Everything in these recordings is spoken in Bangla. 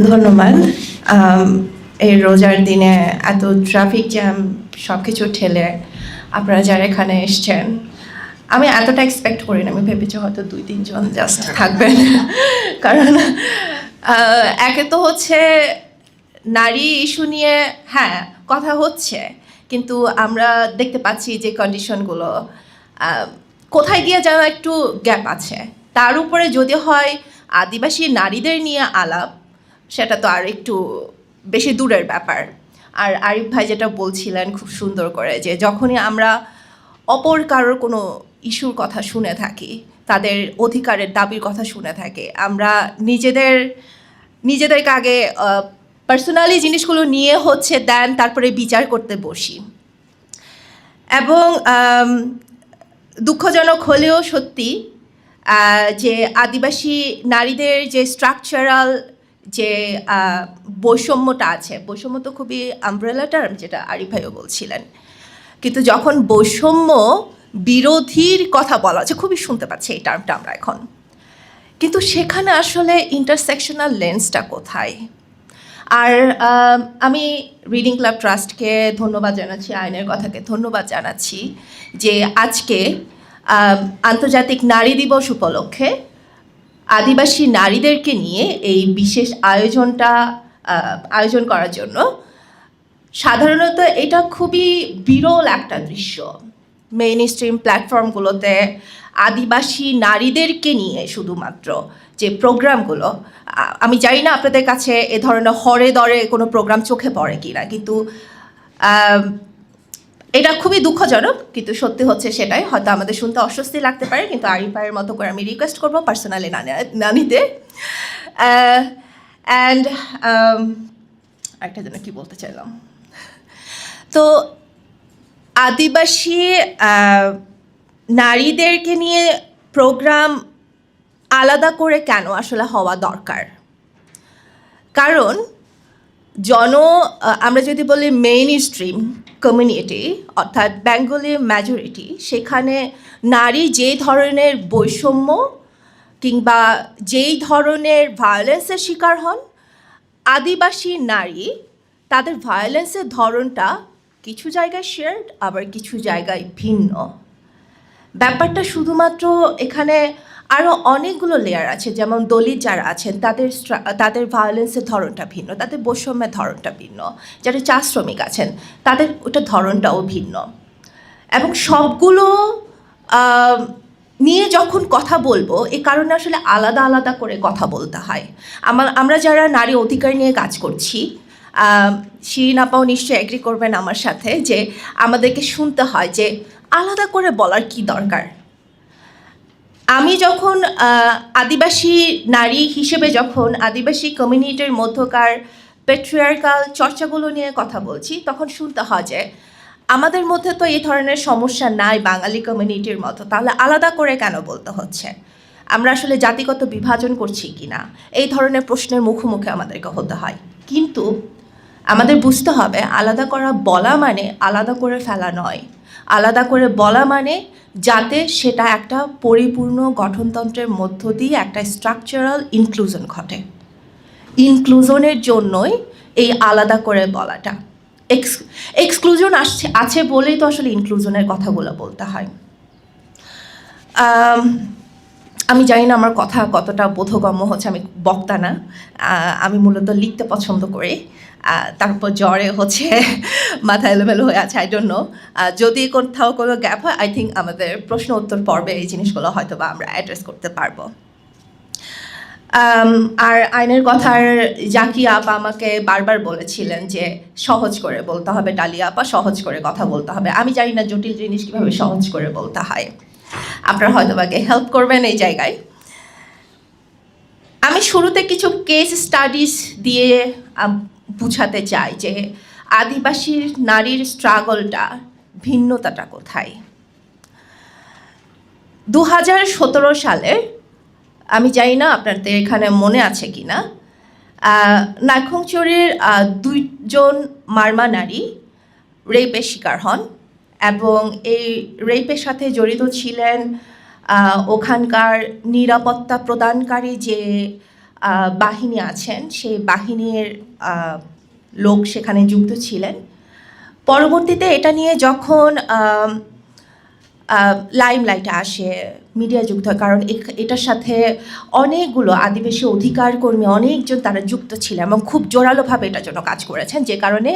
ধন্যবাদ। এই রোজার দিনে এত ট্রাফিক জ্যাম সব কিছু ঠেলে আপনারা যারা এখানে এসছেন আমি এতটা এক্সপেক্ট করি না আমি ভেবেছি হয়তো দুই তিনজন জাস্ট থাকবেন। কারণ একে তো হচ্ছে নারী ইস্যু নিয়ে হ্যাঁ কথা হচ্ছে। কিন্তু আমরা দেখতে পাচ্ছি যে কন্ডিশনগুলো কোথায় গিয়ে যেন একটু গ্যাপ আছে। তার উপরে যদি হয় আদিবাসী নারীদের নিয়ে আলাপ সেটা তো আর একটু বেশি দূরের ব্যাপার। আর আরিফ ভাই যেটা বলছিলেন খুব সুন্দর করে যে যখনই আমরা অপর কারোর কোনো ইস্যুর কথা শুনে থাকি, তাদের অধিকারের দাবির কথা শুনে থাকি, আমরা নিজেদের, নিজেদেরকে আগে পার্সোনালি জিনিসগুলো নিয়ে হচ্ছে দেন তারপরে বিচার করতে বসি। এবং দুঃখজনক হলেও সত্যি যে আদিবাসী নারীদের যে স্ট্রাকচারাল যে বৈষম্যটা আছে। বৈষম্য তো খুবই আমব্রেলা টার্ম যেটা আরিফ ভাইও বলছিলেন। কিন্তু যখন বৈষম্য বিরোধীর কথা বলা হচ্ছে, খুবই শুনতে পাচ্ছি এই টার্মটা আমরা এখন। কিন্তু সেখানে আসলে ইন্টারসেকশনাল লেন্সটা কোথায়? আর আমি রিডিং ক্লাব ট্রাস্টকে ধন্যবাদ জানাচ্ছি, আইনের কথাকে ধন্যবাদ জানাচ্ছি যে আজকে আন্তর্জাতিক নারী দিবস উপলক্ষে আদিবাসী নারীদেরকে নিয়ে এই বিশেষ আয়োজনটা আয়োজন করার জন্য সাধারণত এটা খুবই বিরল একটা দৃশ্য। মেইন স্ট্রিম প্ল্যাটফর্মগুলোতে আদিবাসী নারীদেরকে নিয়ে শুধুমাত্র যে প্রোগ্রামগুলো আমি জানি না আপনাদের কাছে এ ধরনের হরে দরে কোনো প্রোগ্রাম চোখে পড়ে কি না কিন্তু এটা খুবই দুঃখজনক, কিন্তু সত্যি হচ্ছে সেটাই। হয়তো আমাদের শুনতে অস্বস্তি লাগতে পারে, কিন্তু আরিফায়ের মতো করে আমি রিকোয়েস্ট করব পার্সোনালি না নে- নিতে। অ্যান্ড একটা যেন কি বলতে চাইলাম। তো আদিবাসী নারীদেরকে নিয়ে প্রোগ্রাম আলাদা করে কেন আসলে হওয়া দরকার? কারণ জন আমরা যদি বলি মেইন স্ট্রিম কমিউনিটি অর্থাৎ বেঙ্গলি মেজরিটি সেখানে নারী যে ধরনের বৈষম্য কিংবা যেই ধরনের ভায়োলেন্সের শিকার হন, আদিবাসী নারী, তাদের ভায়োলেন্সের ধরনটা কিছু জায়গায় শেয়ার্ড আবার কিছু জায়গায় ভিন্ন। ব্যাপারটা শুধুমাত্র এখানে আরও অনেকগুলো লেয়ার আছে, যেমন দলিত যারা আছেন, তাদের তাদের ভায়োলেন্সের ধরনটা ভিন্ন, তাদের বৈষম্যের ধরনটা ভিন্ন, যারা চা শ্রমিক আছেন, তাদের ওটা ধরনটাও ভিন্ন। এবং সবগুলো নিয়ে যখন কথা বলব, এ কারণে আসলে আলাদা আলাদা করে কথা বলতে হয়। আমার আমরা যারা নারী অধিকার নিয়ে কাজ করছি শিরিন আপাও নিশ্চয়ই এগ্রি করবেন আমার সাথে যে আমাদেরকে শুনতে হয় যে আলাদা করে বলার কি দরকার? আমি যখন আদিবাসী নারী হিসেবে যখন আদিবাসী কমিউনিটির মধ্যকার পেট্রিয়ার্কাল চর্চাগুলো নিয়ে কথা বলছি, তখন শুনতে হয় যে আমাদের মধ্যে তো এই ধরনের সমস্যা নাই বাঙালি কমিউনিটির মতো, তাহলে আলাদা করে কেন বলতে হচ্ছে? আমরা আসলে জাতিগত বিভাজন করছি কি না এই ধরনের প্রশ্নের মুখোমুখি আমাদেরকে হতে হয়। কিন্তু আমাদের বুঝতে হবে, আলাদা করা বলা মানে আলাদা করে ফেলা নয়। আলাদা করে বলা মানে যাতে সেটা একটা পরিপূর্ণ গঠনতন্ত্রের মধ্য দিয়ে একটা স্ট্রাকচারাল ইনক্লুশন ঘটে। ইনক্লুশনের জন্যই এই আলাদা করে বলাটা। এক্স এক্সক্লুশন আসছে, আছে বলেই তো আসলে ইনক্লুশনের কথাগুলো বলতে হয়। আমি জানি না আমার কথা কতটা বোধগম্য হচ্ছে, আমি বক্তা না। আমি মূলত লিখতে পছন্দ করি। তারপর জ্বরে হচ্ছে, মাথা এলোমেলো হয়ে আছে আই ডোন্ট নো যদি কোথাও কোনো গ্যাপ হয় আই থিঙ্ক আমাদের প্রশ্ন উত্তর পর্বে এই জিনিসগুলো হয়তো বা আমরা অ্যাড্রেস করতে পারব। আর আইনের কথার জাকি আপা আমাকে বারবার বলেছিলেন যে সহজ করে বলতে হবে, ডালিয়া আপা, সহজ করে কথা বলতে হবে। আমি জানি না জটিল জিনিস কীভাবে সহজ করে বলতে হয়। আপনারা হয়তো বাকে হেল্প করবেন এই জায়গায়। আমি শুরুতে কিছু কেস স্টাডিজ দিয়ে বুঝাতে চাই যে আদিবাসীর নারীর স্ট্রাগলটা ভিন্নতাটা কোথায়? দু হাজার সতেরো সালের, আমি জানি না আপনাদের এখানে মনে আছে কি না নাইখংচুরির দুইজন মারমা নারী রেপের শিকার হন এবং এই রেপের সাথে জড়িত ছিলেন ওখানকার নিরাপত্তা প্রদানকারী যে বাহিনী আছেন, সেই বাহিনীর লোক সেখানে যুক্ত ছিলেন। পরবর্তীতে এটা নিয়ে যখন লাইমলাইটে আসে মিডিয়া যুক্ত হয়, কারণ এটার সাথে অনেকগুলো আদিবাসী অধিকার কর্মী অনেকজন তারা যুক্ত ছিলেন এবং খুব জোরালোভাবে এটার জন্য কাজ করেছেন, যে কারণে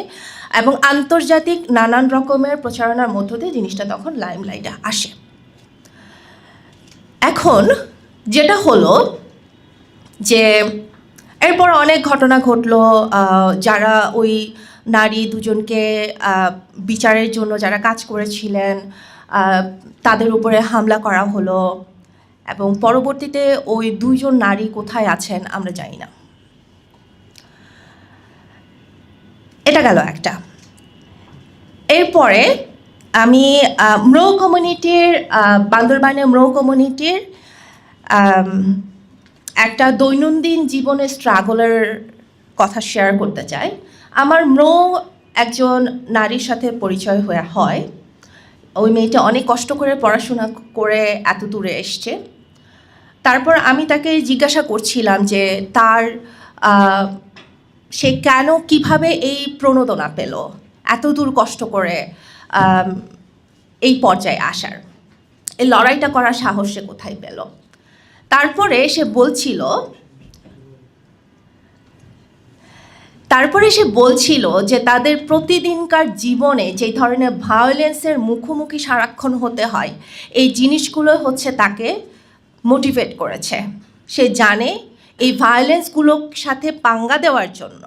এবং আন্তর্জাতিক নানান রকমের প্রচারণার মধ্য দিয়ে জিনিসটা তখন লাইমলাইটে আসে। এখন যেটা হলো যে এরপর অনেক ঘটনা ঘটলো যারা ওই নারী দুজনকে বিচারের জন্য যারা কাজ করেছিলেন তাদের উপরে হামলা করা হলো এবং পরবর্তীতে ওই দুইজন নারী কোথায় আছেন আমরা জানি না। এটা গেল একটা। এরপরে আমি ম্রো কমিউনিটির বান্দরবানের ম্রো কমিউনিটির একটা দৈনন্দিন জীবনের স্ট্রাগলের কথা শেয়ার করতে চাই। আমার ম্রো একজন নারীর সাথে পরিচয় হয়ে হয়। ওই মেয়েটা অনেক কষ্ট করে পড়াশোনা করে এত দূরে এসছে। তারপর আমি তাকে জিজ্ঞাসা করছিলাম যে তার সে কেন, কীভাবে এই প্রণোদনা পেল? এত দূর কষ্ট করে এই পর্যায়ে আসার। এই লড়াইটা করার সাহস সে কোথায় পেল? তারপরে সে বলছিল, তারপরে সে বলছিল যে তাদের প্রতিদিনকার জীবনে যে ধরনের ভায়োলেন্সের মুখোমুখি সারাক্ষণ হতে হয়, এই জিনিসগুলো হচ্ছে তাকে মোটিভেট করেছে। সে জানে এই ভায়োলেন্সগুলোর সাথে পাঙ্গা দেওয়ার জন্য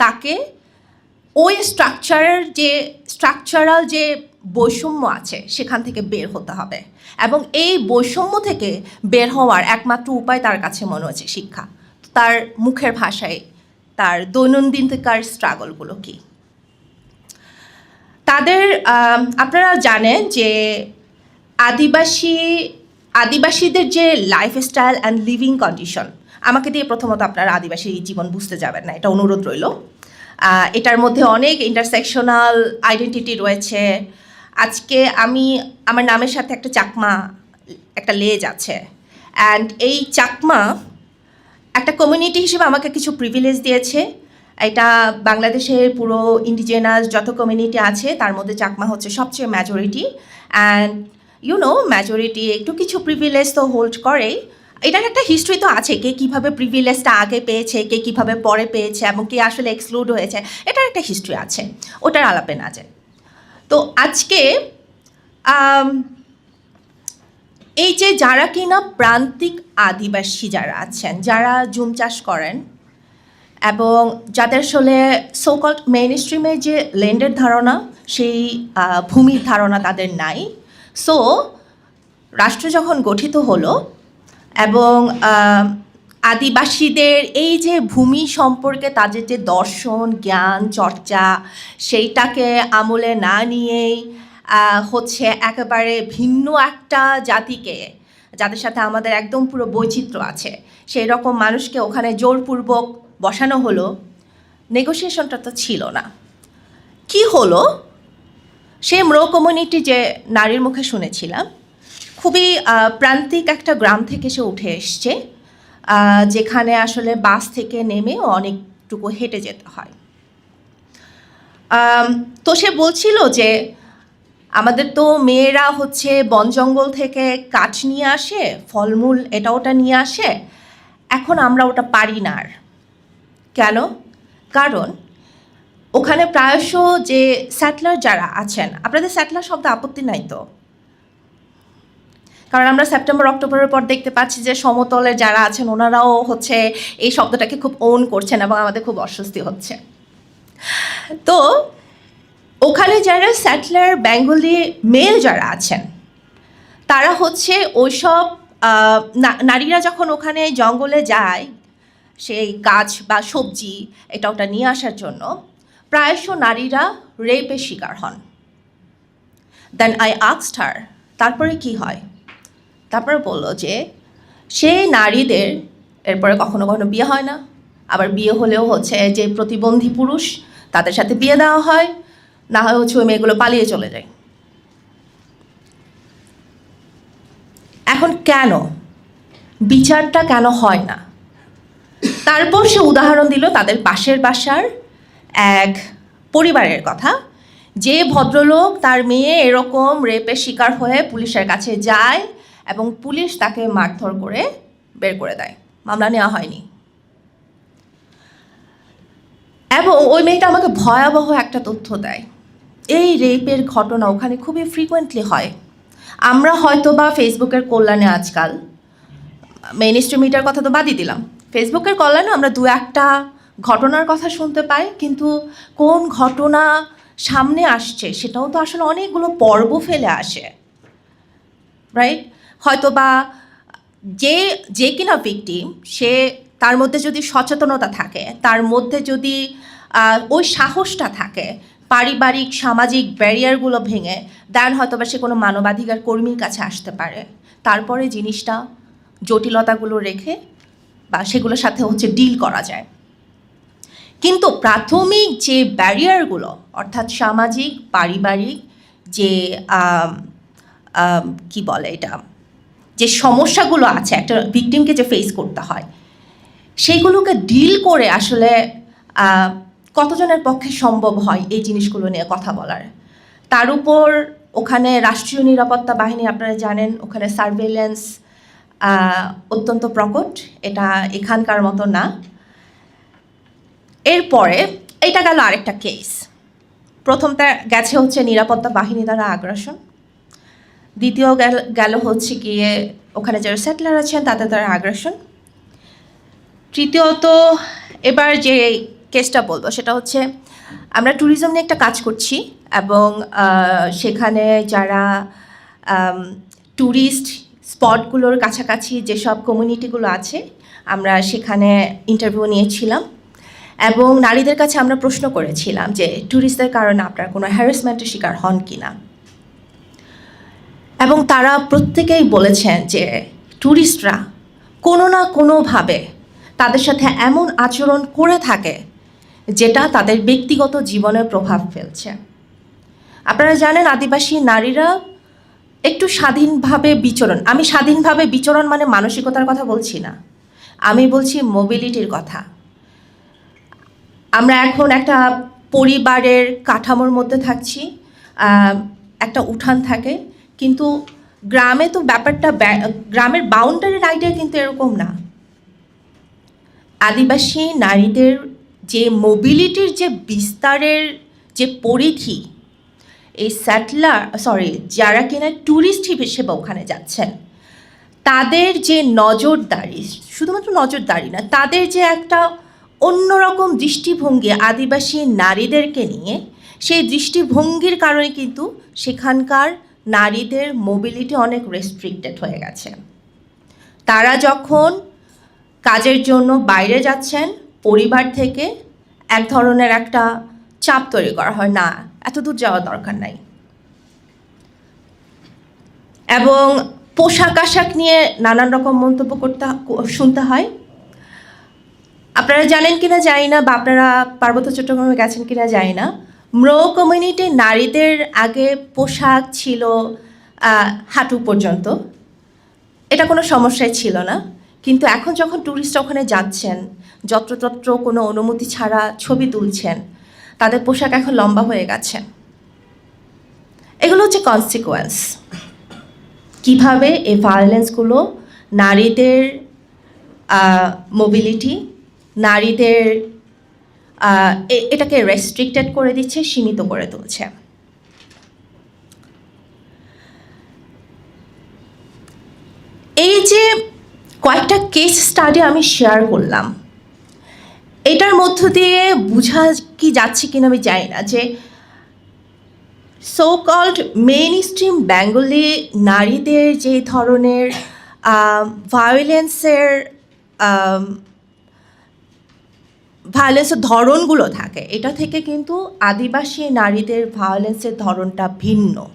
তাকে ওই স্ট্রাকচারের যে স্ট্রাকচারাল যে বৈষম্য আছে, সেখান থেকে বের হতে হবে। এবং এই বৈষম্য থেকে বের হওয়ার একমাত্র উপায় তার কাছে মনে হচ্ছে শিক্ষা। তার মুখের ভাষায় তার দৈনন্দিনকার স্ট্রাগলগুলো কী? তাদের আপনারা জানেন যে আদিবাসী, আদিবাসীদের যে লাইফস্টাইল অ্যান্ড লিভিং কন্ডিশন আমাকে দিয়ে প্রথমত আপনারা আদিবাসী জীবন বুঝতে যাবেন না, এটা অনুরোধ রইল। এটার মধ্যে অনেক ইন্টারসেকশনাল আইডেন্টিটি রয়েছে আজকে আমি আমার নামের সাথে একটা চাকমা, একটা লেজ আছে। অ্যান্ড এই চাকমা একটা কমিউনিটি হিসেবে আমাকে কিছু প্রিভিলেজ দিয়েছে। এটা বাংলাদেশের পুরো ইন্ডিজেনাস যত কমিউনিটি আছে, তার মধ্যে চাকমা হচ্ছে সবচেয়ে majority and you know majority একটু কিছু প্রিভিলেজ তো হোল্ড করেই। এটার একটা হিস্ট্রি তো আছে, কে কীভাবে প্রিভিলেজটা আগে পেয়েছে, কে কীভাবে পরে পেয়েছে, এবং কে আসলে এক্সক্লুড হয়েছে, এটার একটা হিস্ট্রি আছে। ওটার আলাপে না যায় তো আজকে এই যে যারা কিনা প্রান্তিক আদিবাসী যারা আছেন, যারা জুম চাষ করেন এবং যাদের আসলে সোকল্ড মেইন স্ট্রিমে যে ল্যান্ডের ধারণা, সেই ভূমির ধারণা তাদের নাই। সো রাষ্ট্র যখন গঠিত হলো এবং আদিবাসীদের এই যে ভূমি সম্পর্কে তাদের যে দর্শন, জ্ঞান, চর্চা, সেইটাকে আমলে না নিয়েই হচ্ছে একেবারে ভিন্ন একটা জাতিকে, যাদের সাথে আমাদের একদম পুরো বৈচিত্র্য আছে। সেই রকম মানুষকে ওখানে জোরপূর্বক বসানো হলো নেগোসিয়েশনটা তো ছিল না। কি হলো? সে ম্রো কমিউনিটি যে নারীর মুখে শুনেছিলাম, খুবই প্রান্তিক একটা গ্রাম থেকে সে উঠে এসছে। যেখানে আসলে বাস থেকে নেমে অনেকটুকু হেঁটে যেতে হয়। তো সে বলছিল যে, আমাদের তো মেয়েরা হচ্ছে বন জঙ্গল থেকে কাঠ নিয়ে আসে, ফলমূল এটা ওটা নিয়ে আসে, এখন আমরা ওটা পারি না আর। কেন? কারণ ওখানে প্রায়শ যে স্যাটলার যারা আছেন, আপনাদের স্যাটলার শব্দ আপত্তি নাই তো? কারণ আমরা সেপ্টেম্বর অক্টোবরের পর দেখতে পাচ্ছি যে সমতলে যারা আছেন, ওনারাও হচ্ছে এই শব্দটাকে খুব ওন করছেন এবং আমাদের খুব অস্বস্তি হচ্ছে। তো ওখানে যারা স্যাটলার বেঙ্গলি মেল যারা আছেন, তারা হচ্ছে ওইসব নারীরা যখন ওখানে জঙ্গলে যায়, সেই গাছ বা সবজি এটা ওটা নিয়ে আসার জন্য প্রায়শ নারীরা রেপের শিকার হন। দেন আই আক্সড হার তারপরে কি হয়? তারপরে বলল যে সেই নারীদের এরপরে কখনো কখনো বিয়ে হয় না। আবার বিয়ে হলেও হচ্ছে যে প্রতিবন্ধী পুরুষ, তাদের সাথে বিয়ে দেওয়া হয়, না হয় হচ্ছে ওই মেয়েগুলো পালিয়ে চলে যায়। এখন কেন? বিচারটা কেন হয় না? তারপর সে উদাহরণ দিল তাদের পাশের বাসার এক পরিবারের কথা। যে ভদ্রলোক তার মেয়ে এরকম রেপের শিকার হয়ে পুলিশের কাছে যায় এবং পুলিশ তাকে মারধর করে বের করে দেয়। মামলা নেওয়া হয়নি। এবং ওই মেয়েটা আমাকে ভয়াবহ একটা তথ্য দেয়। এই রেপের ঘটনা ওখানে খুবই ফ্রিকোয়েন্টলি হয়। আমরা হয়তো বা ফেসবুকের কল্যাণে আজকাল মেইন স্ট্রিম মিডিয়ার কথা তো বাদই দিলাম। ফেসবুকের কল্যাণে আমরা দু একটা ঘটনার কথা শুনতে পাই, কিন্তু কোন ঘটনা সামনে আসছে সেটাও তো আসলে অনেকগুলো পর্ব ফেলে আসে। রাইট হয়তো বা যে যে কিনা ভিকটিম সে তার মধ্যে যদি সচেতনতা থাকে, তার মধ্যে যদি ওই সাহসটা থাকে, পারিবারিক, সামাজিক ব্যারিয়ারগুলো ভেঙে দেন হয়তো বা সে কোনো মানবাধিকার কর্মীর কাছে আসতে পারে। তারপরে জিনিসটা জটিলতাগুলো রেখে বা সেগুলোর সাথে হচ্ছে ডিল করা যায়। কিন্তু প্রাথমিক যে ব্যারিয়ারগুলো অর্থাৎ সামাজিক, পারিবারিক যে কি বলে এটা? যে সমস্যাগুলো আছে, একটা ভিকটিমকে যে ফেস করতে হয়, সেইগুলোকে ডিল করে আসলে কতজনের পক্ষে সম্ভব হয় এই জিনিসগুলো নিয়ে কথা বলার? তার উপর ওখানে রাষ্ট্রীয় নিরাপত্তা বাহিনী আপনারা জানেন, ওখানে সার্ভেলেন্স অত্যন্ত প্রকট। এটা এখানকার মতো না। এরপরে এটা গেল আরেকটা কেস প্রথমটা গেছে হচ্ছে নিরাপত্তা বাহিনী দ্বারা আগ্রাসন। দ্বিতীয় গেল হচ্ছে গিয়ে ওখানে যারা সেটলার আছেন, তাদের দ্বারা আগ্রাসন। তৃতীয়ত, এবার যে কেসটা বলব, সেটা হচ্ছে আমরা ট্যুরিজম নিয়ে একটা কাজ করছি এবং সেখানে যারা ট্যুরিস্ট স্পটগুলোর কাছাকাছি যেসব কমিউনিটিগুলো আছে, আমরা সেখানে ইন্টারভিউ নিয়েছিলাম এবং নারীদের কাছে আমরা প্রশ্ন করেছিলাম যে ট্যুরিস্টদের কারণে আপনার কোনো হ্যারাসমেন্টের শিকার হন কি না এবং তারা প্রত্যেকেই বলেছেন যে ট্যুরিস্টরা কোনো না কোনোভাবে তাদের সাথে এমন আচরণ করে থাকে যেটা তাদের ব্যক্তিগত জীবনে প্রভাব ফেলছে। আপনারা জানেন আদিবাসী নারীরা একটু স্বাধীনভাবে বিচরণ, আমি স্বাধীনভাবে বিচরণ মানে মানসিকতার কথা বলছি না, আমি বলছি মোবিলিটির কথা। আমরা এখন একটা পরিবারের কাঠামোর মধ্যে থাকছি একটা উঠান থাকে কিন্তু গ্রামে তো ব্যাপারটা ব্যা- গ্রামের বাউন্ডারির আইডিয়া কিন্তু এরকম না। আদিবাসী নারীদের যে মোবিলিটির যে বিস্তারের যে পরিধি, এই স্যাটলার সরি যারা কিনা ট্যুরিস্ট হিসেবে ওখানে যাচ্ছেন, তাদের যে নজরদারি, শুধুমাত্র নজরদারি না, তাদের যে একটা অন্যরকম দৃষ্টিভঙ্গি আদিবাসী নারীদেরকে নিয়ে, সেই দৃষ্টিভঙ্গির কারণে কিন্তু সেখানকার নারীদের মোবিলিটি অনেক রেস্ট্রিক্টেড হয়ে গেছে। তারা যখন কাজের জন্য বাইরে যাচ্ছেন, পরিবার থেকে এক ধরনের একটা চাপ তৈরি করা হয়, না, এত দূর যাওয়ার দরকার নাই। এবং পোশাক আশাক নিয়ে নানান রকম মন্তব্য করতে শুনতে হয়। আপনারা জানেন কিনা জানি না বা আপনারা পার্বত্য চট্টগ্রামে গেছেন কিনা জানি না। ম্রো কমিউনিটি নারীদের আগে পোশাক ছিল হাঁটু পর্যন্ত। এটা কোনো সমস্যাই ছিল না। কিন্তু এখন যখন ট্যুরিস্ট ওখানে যাচ্ছেন, যত্রতত্র কোনো অনুমতি ছাড়া ছবি তুলছেন, তাদের পোশাক এখন লম্বা হয়ে গেছে। এগুলো হচ্ছে কনসিকোয়েন্স কীভাবে এই ভায়োলেন্সগুলো নারীদের মোবিলিটি নারীদের এটাকে রেস্ট্রিক্টেড করে দিচ্ছে, সীমিত করে তুলছে। এই যে কয়েকটা কেস স্টাডি আমি শেয়ার করলাম, এটার মধ্য দিয়ে বোঝা কি যাচ্ছে কিনা আমি জানি না যে so called main stream Bengali নারীদের যে ধরনের ভায়োলেন্সের ভায়োলেন্সের ধরনগুলো থাকে। এটা থেকে কিন্তু আদিবাসী নারীদের ভায়োলেন্সের ধরনটা ভিন্ন।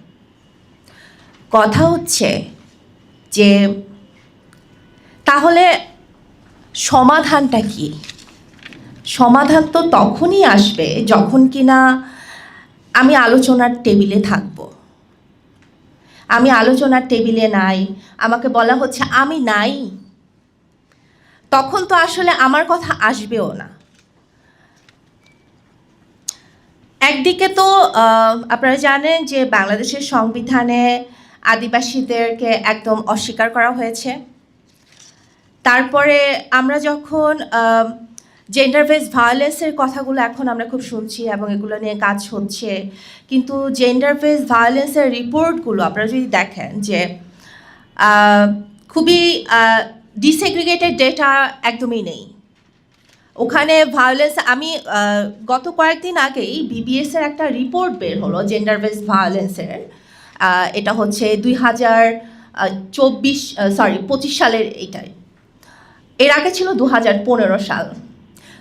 কথা হচ্ছে যে, তাহলে সমাধানটা কি? সমাধান তো তখনই আসবে যখন কিনা আমি আলোচনার টেবিলে থাকব। আমি আলোচনার টেবিলে নাই, আমাকে বলা হচ্ছে আমি নাই। তখন তো আসলে আমার কথা আসবেও না। একদিকে তো আপনারা জানেন যে বাংলাদেশের সংবিধানে আদিবাসীদেরকে একদম অস্বীকার করা হয়েছে। তারপরে আমরা যখন জেন্ডার বেস ভায়োলেন্সের কথাগুলো এখন আমরা খুব শুনছি এবং এগুলো নিয়ে কাজ হচ্ছে, কিন্তু জেন্ডার বেস ভায়োলেন্সের রিপোর্টগুলো আপনারা যদি দেখেন যে খুবই ডিসেগ্রিগেটেড ডেটা একদমই নেই। ওখানে ভায়োলেন্স আমি গত কয়েকদিন আগেই বিবিএস এর একটা রিপোর্ট বের হলো জেন্ডার বেস ভায়োলেন্সের এটা হচ্ছে দুই হাজার চব্বিশ সরি পঁচিশ সালের এইটাই এর আগে ছিল দু হাজার পনেরো সাল।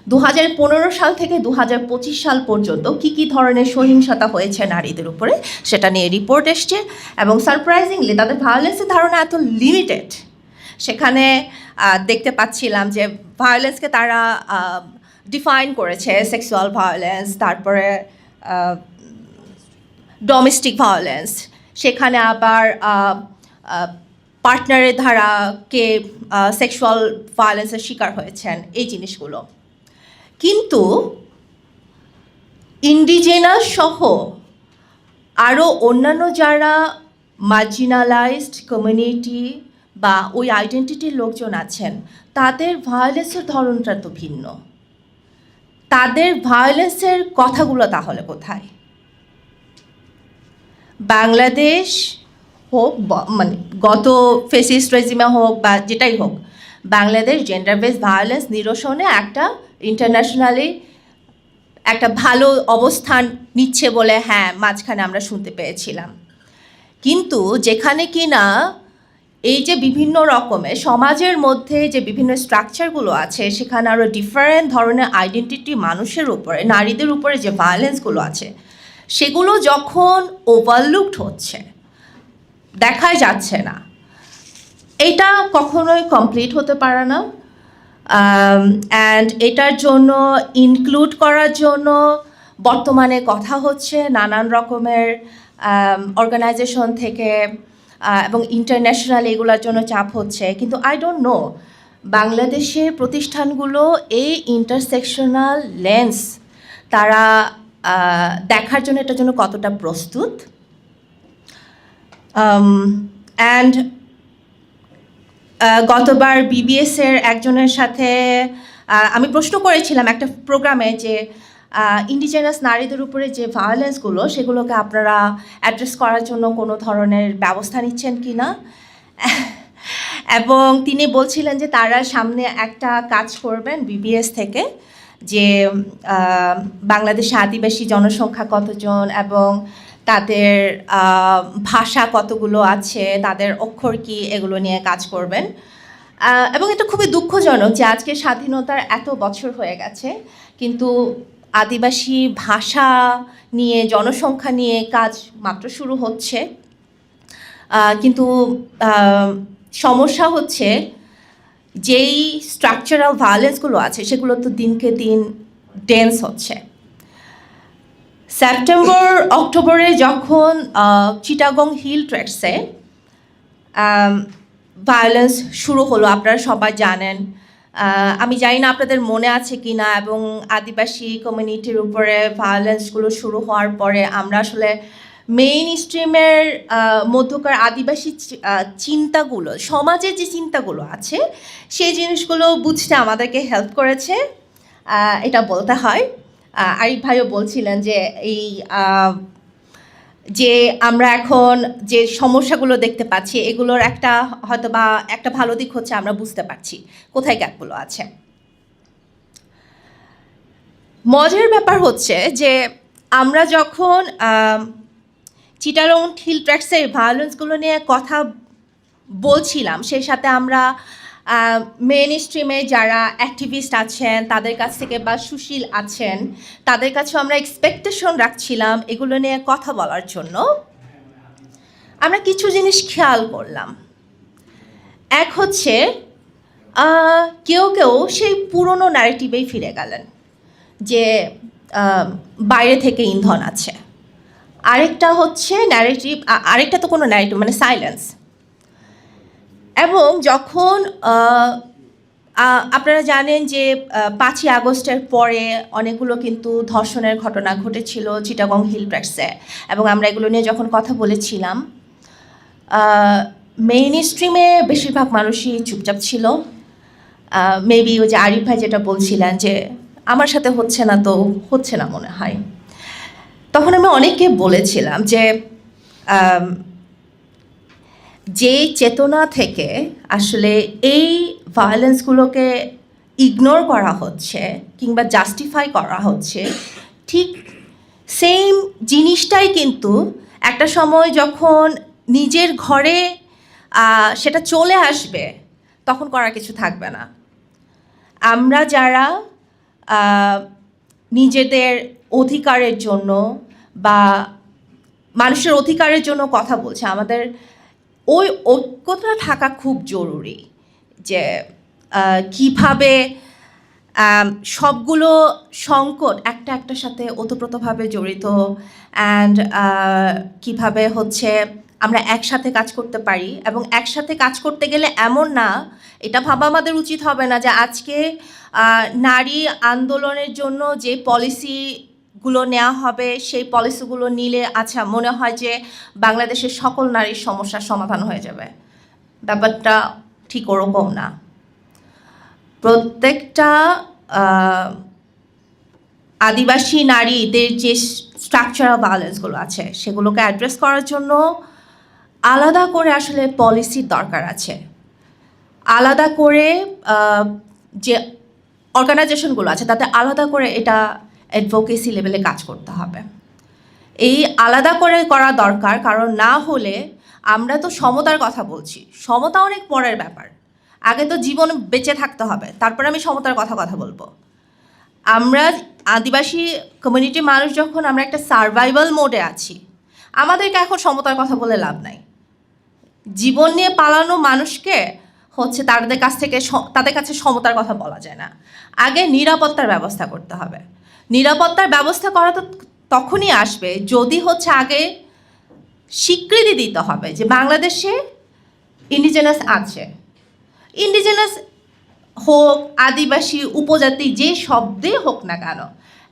দু হাজার পনেরো সাল থেকে দু হাজার পঁচিশ সাল পর্যন্ত কী কী ধরনের সহিংসতা হয়েছে নারীদের উপরে, সেটা নিয়ে রিপোর্ট এসছে। এবং সারপ্রাইজিংলি তাদের ভায়োলেন্সের ধারণা এত লিমিটেড সেখানে দেখতে পাচ্ছিলাম যে ভায়োলেন্সকে তারা ডিফাইন করেছে সেক্সুয়াল ভায়োলেন্স তারপরে ডোমেস্টিক ভায়োলেন্স সেখানে আবার পার্টনারের ধারা কে সেক্সুয়াল ভায়োলেন্সের শিকার হয়েছেন এই জিনিসগুলো। কিন্তু ইন্ডিজেনাস সহ আরও অন্যান্য যারা মার্জিনালাইজড কমিউনিটি বা ওই আইডেন্টিটির লোকজন আছেন, তাদের ভায়োলেন্সের ধরনটা তো ভিন্ন। তাদের ভায়োলেন্সের কথাগুলো তাহলে কোথায়? বাংলাদেশ হোক মানে গত ফেসিস্ট রেজিমে হোক বা যেটাই হোক, বাংলাদেশ জেন্ডার বেস ভায়োলেন্স নিরসনে একটা ইন্টারন্যাশনালি একটা ভালো অবস্থান নিচ্ছে বলে হ্যাঁ মাঝখানে আমরা শুনতে পেয়েছিলাম। কিন্তু যেখানে কি না এই যে বিভিন্ন রকমের সমাজের মধ্যে যে বিভিন্ন স্ট্রাকচারগুলো আছে, সেখানে আরও ডিফারেন্ট ধরনের আইডেন্টিটি মানুষের উপরে, নারীদের উপরে যে ভায়োলেন্সগুলো আছে, সেগুলো যখন ওভারলুকড হচ্ছে, দেখাই যাচ্ছে না। এটা কখনোই কমপ্লিট হতে পারে না। অ্যান্ড এটার জন্য ইনক্লুড করার জন্য বর্তমানে কথা হচ্ছে নানান রকমের অর্গানাইজেশন থেকে এবং ইন্টারন্যাশনাল এগুলোর জন্য চাপ হচ্ছে। কিন্তু আই ডোন্ট নো বাংলাদেশের প্রতিষ্ঠানগুলো এই ইন্টারসেকশনাল লেন্স তারা দেখার জন্য এটার জন্য কতটা প্রস্তুত? অ্যান্ড আহ, গতবার বিবিএস এর একজনের সাথে আমি প্রশ্ন করেছিলাম একটা প্রোগ্রামে যে ইন্ডিজেনাস নারীদের উপরে যে ভায়োলেন্সগুলো সেগুলোকে আপনারা অ্যাড্রেস করার জন্য কোনো ধরনের ব্যবস্থা নিচ্ছেন কি না এবং তিনি বলছিলেন যে তারা সামনে একটা কাজ করবেন বিবিএস থেকে, যে বাংলাদেশে আদিবাসী জনসংখ্যা কতজন এবং তাদের ভাষা কতগুলো আছে, তাদের অক্ষর কি, এগুলো নিয়ে কাজ করবেন। এবং এটা খুবই দুঃখজনক যে আজকে স্বাধীনতার এত বছর হয়ে গেছে, কিন্তু আদিবাসী ভাষা নিয়ে, জনসংখ্যা নিয়ে কাজ মাত্র শুরু হচ্ছে। কিন্তু সমস্যা হচ্ছে যেই স্ট্রাকচারাল ভায়োলেন্সগুলো আছে, সেগুলো তো দিনকে দিন ডেন্স হচ্ছে। সেপ্টেম্বর অক্টোবরে যখন চিটাগং হিল ট্রেক্সে ভায়োলেন্স শুরু হলো, আপনারা সবাই জানেন আমি জানি না আপনাদের মনে আছে কি না এবং আদিবাসী কমিউনিটির উপরে ভায়োলেন্সগুলো শুরু হওয়ার পরে আমরা আসলে মেইন স্ট্রিমের মধ্যকার আদিবাসী চিন্তাগুলো, সমাজের যে চিন্তাগুলো আছে, সেই জিনিসগুলো বুঝতে আমাদেরকে হেল্প করেছে। এটা বলতে হয়। আরিফ ভাইও বলছিলেন যে এই যে আমরা এখন যে সমস্যাগুলো দেখতে পাচ্ছি, এগুলোর একটা হয়তো বা একটা ভালো দিক হচ্ছে আমরা বুঝতে পারছি। কোথায় গ্যাপগুলো আছে? মজার ব্যাপার হচ্ছে যে আমরা যখন চিটারং হিল ট্র্যাক্সের ভায়োলেন্সগুলো নিয়ে কথা বলছিলাম, সেই সাথে আমরা মেন স্ট্রিমে যারা অ্যাক্টিভিস্ট আছেন, তাদের কাছ থেকে বা সুশীল আছেন, তাদের কাছেও আমরা এক্সপেকটেশন রাখছিলাম এগুলো নিয়ে কথা বলার জন্য। আমরা কিছু জিনিস খেয়াল করলাম। এক হচ্ছে কেউ কেউ সেই পুরনো ন্যারেটিভেই ফিরে গেলেন যে বাইরে থেকে ইন্ধন আছে। আরেকটা হচ্ছে ন্যারেটিভ আরেকটা তো কোনো ন্যারেটিভ মানে সাইলেন্স এবং যখন আপনারা জানেন যে পাঁচই আগস্টের পরে অনেকগুলো কিন্তু ধর্ষণের ঘটনা ঘটেছিল চিটাগং হিল ট্র্যাক্সে এবং আমরা এগুলো নিয়ে যখন কথা বলেছিলাম মেইন স্ট্রিমে বেশিরভাগ মানুষই চুপচাপ ছিল। মেবি ওই যে আরিফ ভাই যেটা বলছিলেন যে, আমার সাথে হচ্ছে না তো হচ্ছে না মনে হয়। তখন আমি অনেককে বলেছিলাম যে যে চেতনা থেকে আসলে এই ভায়োলেন্সগুলোকে ইগনোর করা হচ্ছে কিংবা জাস্টিফাই করা হচ্ছে, ঠিক সেম জিনিসটাই কিন্তু একটা সময় যখন নিজের ঘরে সেটা চলে আসবে, তখন করার কিছু থাকবে না। আমরা যারা নিজেদের অধিকারের জন্য বা মানুষের অধিকারের জন্য কথা বলছে, আমাদের ওই ঐক্যতা থাকা খুব জরুরি যে কীভাবে সবগুলো সংকট একটা একটার সাথে ওতপ্রোতভাবে জড়িত অ্যান্ড কীভাবে হচ্ছে আমরা একসাথে কাজ করতে পারি এবং একসাথে কাজ করতে গেলে এমন না, এটা ভাবা আমাদের উচিত হবে না যে আজকে নারী আন্দোলনের জন্য যে পলিসিগুলো নেওয়া হবে, সেই পলিসিগুলো নিলে আচ্ছা মনে হয় যে বাংলাদেশের সকল নারীর সমস্যার সমাধান হয়ে যাবে। ব্যাপারটা ঠিক ওরকম না। প্রত্যেকটা আদিবাসী নারীদের যে স্ট্রাকচারাল ভায়োলেন্সগুলো আছে, সেগুলোকে অ্যাড্রেস করার জন্য আলাদা করে আসলে পলিসির দরকার আছে। আলাদা করে যে অর্গানাইজেশনগুলো আছে, তাতে আলাদা করে এটা অ্যাডভোকেসি লেভেলে কাজ করতে হবে। এই আলাদা করে করা দরকার, কারণ না হলে আমরা তো সমতার কথা বলছি। সমতা অনেক পরের ব্যাপার। আগে তো জীবন বেঁচে থাকতে হবে, তারপরে আমি সমতার কথা কথা বলব। আমরা আদিবাসী কমিউনিটি মানুষ যখন আমরা একটা সার্ভাইভাল মোডে আছি, আমাদেরকে এখন সমতার কথা বলে লাভ নাই। জীবন নিয়ে পালানো মানুষকে হচ্ছে তাদের কাছ থেকে তাদের কাছে সমতার কথা বলা যায় না। আগে নিরাপত্তার ব্যবস্থা করতে হবে। নিরাপত্তার ব্যবস্থা করা তো তখনই আসবে যদি হচ্ছে আগে স্বীকৃতি দিতে হবে যে বাংলাদেশে ইন্ডিজেনাস আছে। ইন্ডিজেনাস হোক, আদিবাসী, উপজাতি, যে শব্দে হোক না কেন,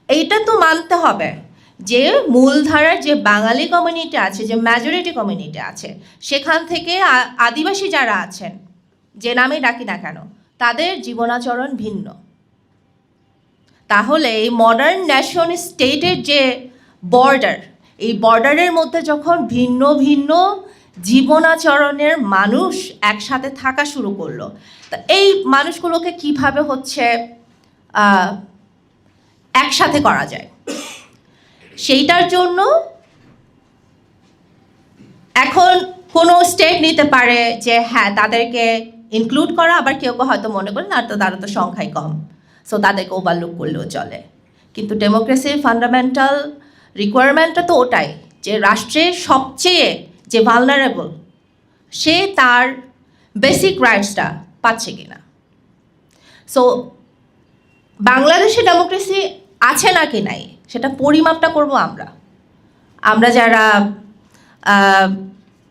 এইটা তো মানতে হবে যে মূলধারার যে বাঙালি কমিউনিটি আছে, যে মেজরিটি কমিউনিটি আছে, সেখান থেকে আদিবাসী যারা আছেন, যে নামে ডাকি না কেন, তাদের জীবনাচরণ ভিন্ন। তাহলে এই মডার্ন ন্যাশন স্টেটের যে বর্ডার এই বর্ডারের মধ্যে যখন ভিন্ন ভিন্ন জীবনাচরণের মানুষ একসাথে থাকা শুরু করল, তা এই মানুষগুলোকে কীভাবে হচ্ছে একসাথে করা যায়? সেইটার জন্য এখন কোনো স্টেট নিতে পারে যে হ্যাঁ তাদেরকে ইনক্লুড করা, আবার কেউ কেউ হয়তো মনে করেন আর তো তারা তো সংখ্যায় কম। সো তাদেরকে ওভারলুক করলেও চলে। কিন্তু ডেমোক্রেসির ফান্ডামেন্টাল রিকোয়ারমেন্টটা তো ওটাই, যে রাষ্ট্রের সবচেয়ে যে ভালনারেবল সে তার বেসিক রাইটসটা পাচ্ছে কিনা। সো বাংলাদেশে ডেমোক্রেসি আছে নাকি নাই, সেটা পরিমাপটা করব আমরা। আমরা যারা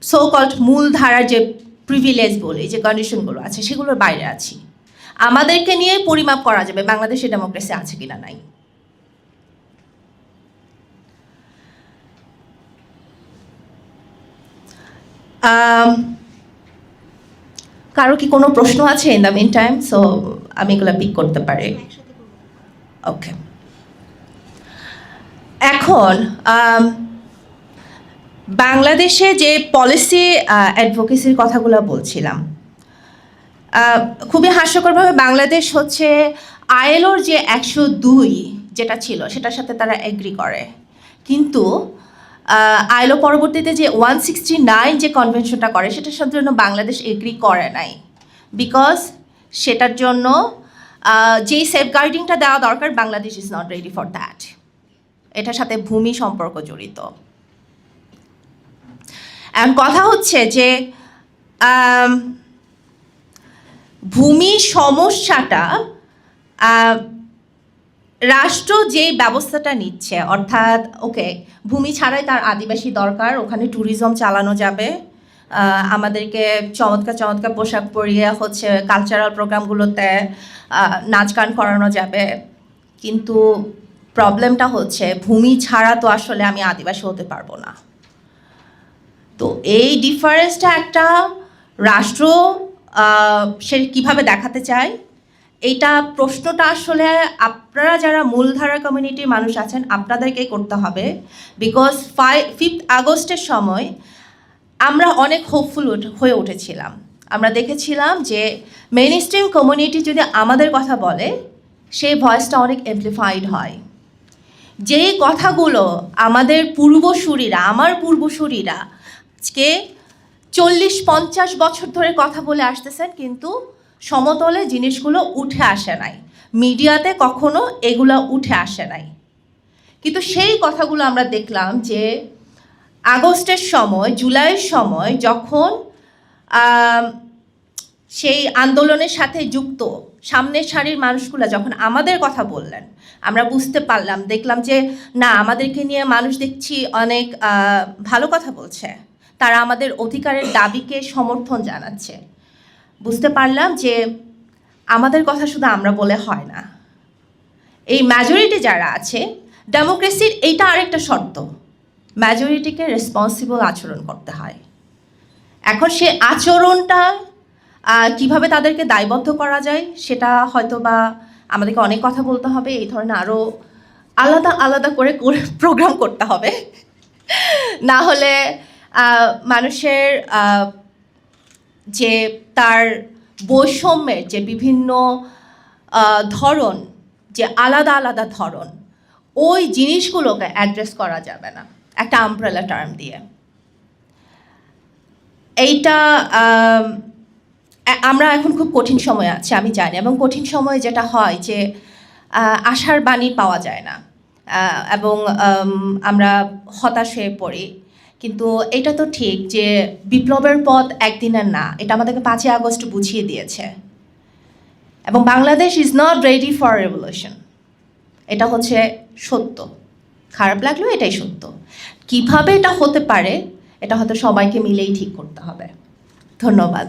সো কল্ড মূল ধারার যে প্রিভিলেজ বলি, যে কন্ডিশনগুলো আছে, সেগুলোর বাইরে আছি। আমাদেরকে নিয়ে পরিমাপ করা যাবে বাংলাদেশে ডেমোক্রেসি আছে কিনা নাই। কারও কি কোনো প্রশ্ন আছে in the mean time so আমি এগুলো পিক করতে পারি। ওকে এখন বাংলাদেশে যে পলিসি অ্যাডভোকেসির কথাগুলো বলছিলাম খুবই হাস্যকরভাবে বাংলাদেশ হচ্ছে আইএলওর যে একশো দুই যেটা ছিল, সেটার সাথে তারা এগ্রি করে। কিন্তু আইলো পরবর্তীতে যে ওয়ান সিক্সটি নাইন যে কনভেনশনটা করে, সেটার সাথে জন্য বাংলাদেশ এগ্রি করে নাই। বিকজ সেটার জন্য যেই সেফগার্ডিংটা দেওয়া দরকার, Bangladesh is not ready for that এটার সাথে ভূমি সম্পর্ক জড়িত। এখন কথা হচ্ছে যে ভূমি সমস্যাটা রাষ্ট্র যে ব্যবস্থাটা নিচ্ছে, অর্থাৎ ওকে ভূমি ছাড়াই তার আদিবাসী দরকার, ওখানে ট্যুরিজম চালানো যাবে আমাদেরকে চমৎকার চমৎকার পোশাক পরিয়ে হচ্ছে কালচারাল প্রোগ্রামগুলোতে নাচ গান করানো যাবে, কিন্তু প্রবলেমটা হচ্ছে ভূমি ছাড়া তো আসলে আমি আদিবাসী হতে পারব না। তো এই ডিফারেন্সটা একটা রাষ্ট্র সে কীভাবে দেখাতে চায়? এইটা প্রশ্নটা আসলে আপনারা যারা মূলধারা কমিউনিটির মানুষ আছেন, আপনাদেরকেই করতে হবে। বিকজ ফাইভ ফিফথ আগস্টের সময় আমরা অনেক হোপফুল হয়ে উঠেছিলাম। আমরা দেখেছিলাম যে মেইন স্ট্রিম কমিউনিটি যদি আমাদের কথা বলে সেই ভয়েসটা অনেক এমপ্লিফাইড হয়। যেই কথাগুলো আমাদের পূর্বসূরীরা, আমার পূর্বসূরীরা আজকে চল্লিশ পঞ্চাশ বছর ধরে কথা বলে আসতেছেন, কিন্তু সমতলে জিনিসগুলো উঠে আসে নাই। মিডিয়াতে কখনো এগুলো উঠে আসে নাই। কিন্তু সেই কথাগুলো আমরা দেখলাম যে আগস্টের সময়, জুলাইয়ের সময় যখন সেই আন্দোলনের সাথে যুক্ত সামনের সারির মানুষগুলো যখন আমাদের কথা বললেন, আমরা বুঝতে পারলাম, দেখলাম যে না, আমাদেরকে নিয়ে মানুষ দেখছি অনেক ভালো কথা বলছে। তারা আমাদের অধিকারের দাবিকে সমর্থন জানাচ্ছে। বুঝতে পারলাম যে আমাদের কথা শুধু আমরা বলে হয় না। এই মেজরিটি যারা আছে ডেমোক্রেসির এইটা আরেকটা শর্ত। মেজরিটিকে রেসপন্সিবল আচরণ করতে হয়। এখন সে আচরণটা কীভাবে তাদেরকে দায়বদ্ধ করা যায়, সেটা হয়তো বা আমাদেরকে অনেক কথা বলতে হবে, এই ধরনের আরও আলাদা আলাদা করে প্রোগ্রাম করতে হবে। না হলে মানুষের যে তার বৈষম্যের যে বিভিন্ন ধরন, যে আলাদা আলাদা ধরন, ওই জিনিসগুলোকে অ্যাড্রেস করা যাবে না, একটা আমব্রেলা টার্ম দিয়ে। এইটা আমরা এখন খুব কঠিন সময় আছে, আমি জানি, এবং কঠিন সময়ে যেটা হয় যে আশার বাণী পাওয়া যায় না এবং আমরা হতাশ হয়ে পড়ি। কিন্তু এটা তো ঠিক যে বিপ্লবের পথ একদিনের না, এটা আমাদেরকে পাঁচই আগস্ট বুঝিয়ে দিয়েছে। এবং Bangladesh is not ready for revolution এটা হচ্ছে সত্য। খারাপ লাগলেও এটাই সত্য। কীভাবে এটা হতে পারে, এটা হয়তো সবাইকে মিলেই ঠিক করতে হবে। ধন্যবাদ।